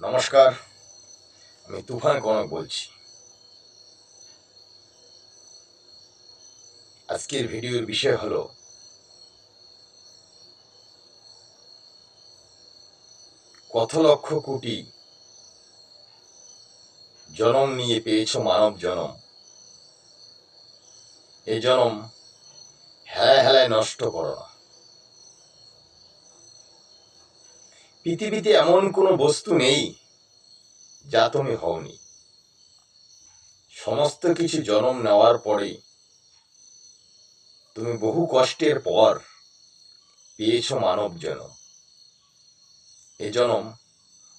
নমস্কার, আমি তুফান কনক বলছি। আজকের ভিডিওর বিষয় হলো, কত লক্ষ কোটি জনম নিয়ে পেয়েছ মানব জনম? এই জনম হেলায় হেলায় নষ্ট করো না। পৃথিবীতে এমন কোনো বস্তু নেই যা তুমি হওনি। সমস্ত কিছু জন্ম নেওয়ার পরে তুমি বহু কষ্টের পর পেয়েছ মানব জনম। এ জনম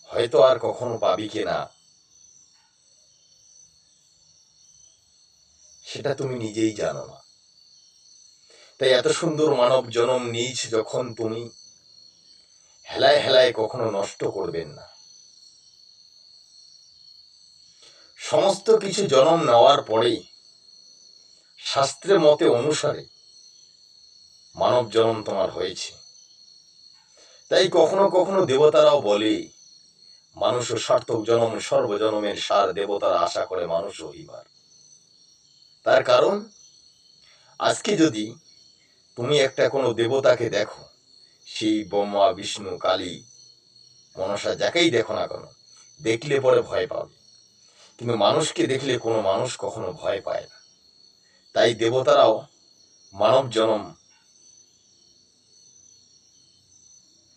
হয়তো আর কখনো পাবি কিনা সেটা তুমি নিজেই জানো না। তাই এত সুন্দর মানব জনম নিয়েছ যখন তুমি হেলায় হেলায় কখনো নষ্ট করবেন না। সমস্ত কিছু জন্ম নেওয়ার পরে শাস্ত্রের মতে অনুসারে মানব জন্ম তোমার হয়েছে। তাই কখনো কখনো দেবতারাও বলে, মানুষ সার্থক জনম, সর্বজনমের সার দেবতারা আশা করে মানুষ হইবার তার কারণ, আজকে যদি তুমি একটা কোনো দেবতাকে দেখো শিব ব্রহ্মা, বিষ্ণু, কালী, মনসা যাকেই দেখো না কেন, দেখলে পরে ভয় পাবে। কিন্তু মানুষকে দেখলে কোনো মানুষ কখনো ভয় পায় না। তাই দেবতারাও মানব জনম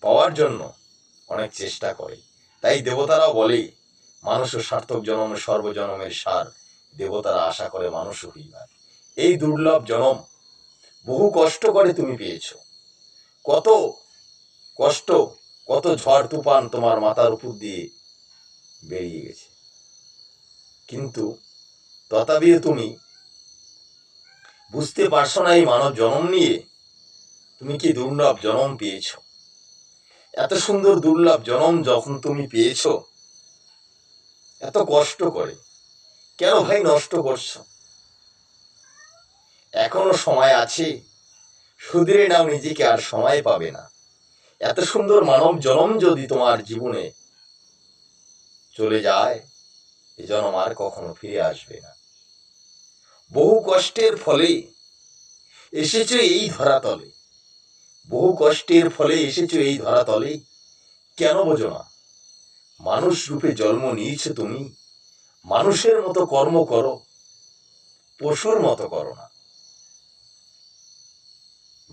পাওয়ার জন্য অনেক চেষ্টা করে। তাই দেবতারাও বলে, মানুষ সার্থক জনম সর্বজনমের সার, দেবতারা আশা করে মানুষ হইবার এই দুর্লভ জনম বহু কষ্ট করে তুমি পেয়েছ। কত কষ্ট, কত ঝড় তুফান তোমার মাথার উপর দিয়ে বেরিয়ে গেছে। কিন্তু তথাপিও তুমি বুঝতে পারছ না এই মানব জন্ম নিয়ে, তুমি কি দুর্লভ জন্ম পেয়েছ? এত সুন্দর দুর্লভ জনম যখন তুমি পেয়েছ, এত কষ্ট করে কেন ভাই নষ্ট করছ? এখনও সময় আছে, শুধরে নাও নিজেকে আর সময় পাবে না। এত সুন্দর মানব জনম যদি তোমার জীবনে চলে যায়, এ জনম আর কখনো ফিরে আসবে না। বহু কষ্টের ফলে এসেছ এই ধরাতলে। বহু কষ্টের ফলে এসেছ এই ধরাতলে। কেন বোঝো না, মানুষ রূপে জন্ম নিয়েছো তুমি, মানুষের মতো কর্ম করো, পশুর মতো করো না।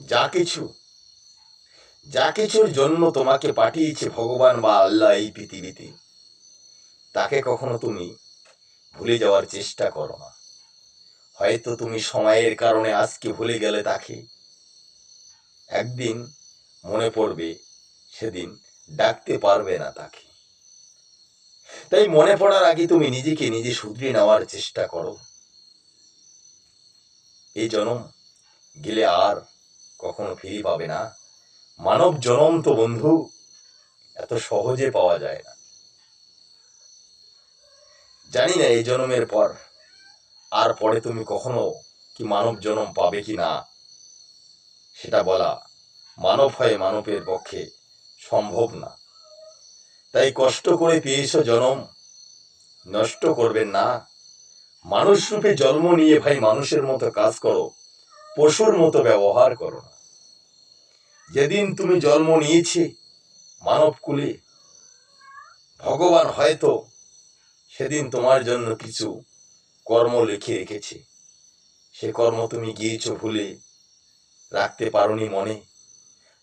যা কিছু যা কিছুর জন্য তোমাকে পাঠিয়েছে ভগবান বা আল্লাহ এই পৃথিবীতে, তাকে কখনো তুমি ভুলে যাওয়ার চেষ্টা করো না। হয়তো তুমি সময়ের কারণে আজকে ভুলে গেলে তাকে একদিন মনে পড়বে, সেদিন ডাকতে পারবে না তাকে। তাই মনে পড়ার আগে তুমি নিজেকে নিজে শুধরে নেওয়ার চেষ্টা করো। এই জনম গেলে আর কখনো ফিরে পাবে না। মানব জনম তো বন্ধু, এত সহজে পাওয়া যায় না। জানি না এই জন্মের পর আর পরে তুমি কখনো কি মানব জনম পাবে কি না, সেটা বলা মানব হয়ে মানবের পক্ষে সম্ভব না। তাই কষ্ট করে পেয়েছ জনম, নষ্ট করবেন না। মানুষ রূপে জন্ম নিয়ে ভাই মানুষের মতো কাজ করো, পশুর মতো ব্যবহার করো না। যেদিন তুমি জন্ম নিয়েছে মানবকুলে ভগবান হয়তো সেদিন তোমার জন্য কিছু কর্ম লিখে রেখেছে। সে কর্ম তুমি গিয়েছো ভুলে রাখতে পারোনি মনে।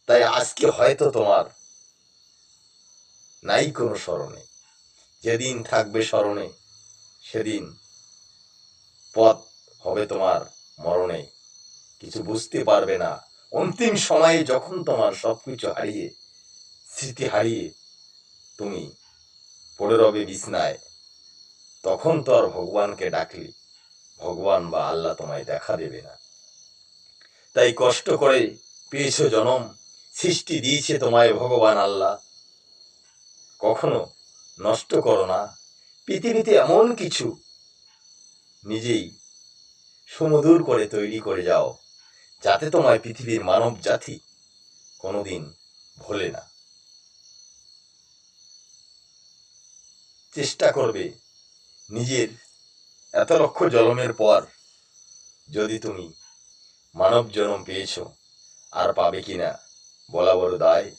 তাই আজকে হয়তো তোমার নাই কোনো স্মরণে। যেদিন থাকবে স্মরণে, সেদিন পথ হবে তোমার মরণে। কিছু বুঝতে পারবে না অন্তিম সময়ে যখন তোমার সবকিছু হারিয়ে, স্মৃতি হারিয়ে তুমি পড়ে রবে বিছনায়, তখন তো আর ভগবানকে ডাকলি ভগবান বা আল্লাহ তোমায় দেখা দেবে না। তাই কষ্ট করে পেয়েছ জনম, সৃষ্টি দিয়েছে তোমায় ভগবান আল্লাহ। কখনো নষ্ট করো না, পৃথিবীতে এমন কিছু নিজেই সুমধুর করে তৈরি করে যাও। যাতে তোমায় পৃথিবীর মানব জাতি কোনোদিন ভোলে না। চেষ্টা করবে নিজের এত লক্ষ জলমের পর যদি তুমি মানব জন্ম পেয়েছ, আর পাবে কিনা বলা বড় দায়।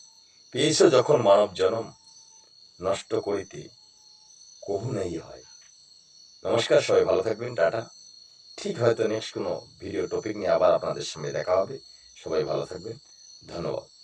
পেয়েছ যখন মানব জন্ম, নষ্ট করিতে কবু নাই হয়। নমস্কার, সবাই ভালো থাকবেন, টাটা। ঠিক হয়তো নেক্সট কোনো ভিডিও টপিক নিয়ে আবার আপনাদের সঙ্গে দেখা হবে। সবাই ভালো থাকবেন। ধন্যবাদ।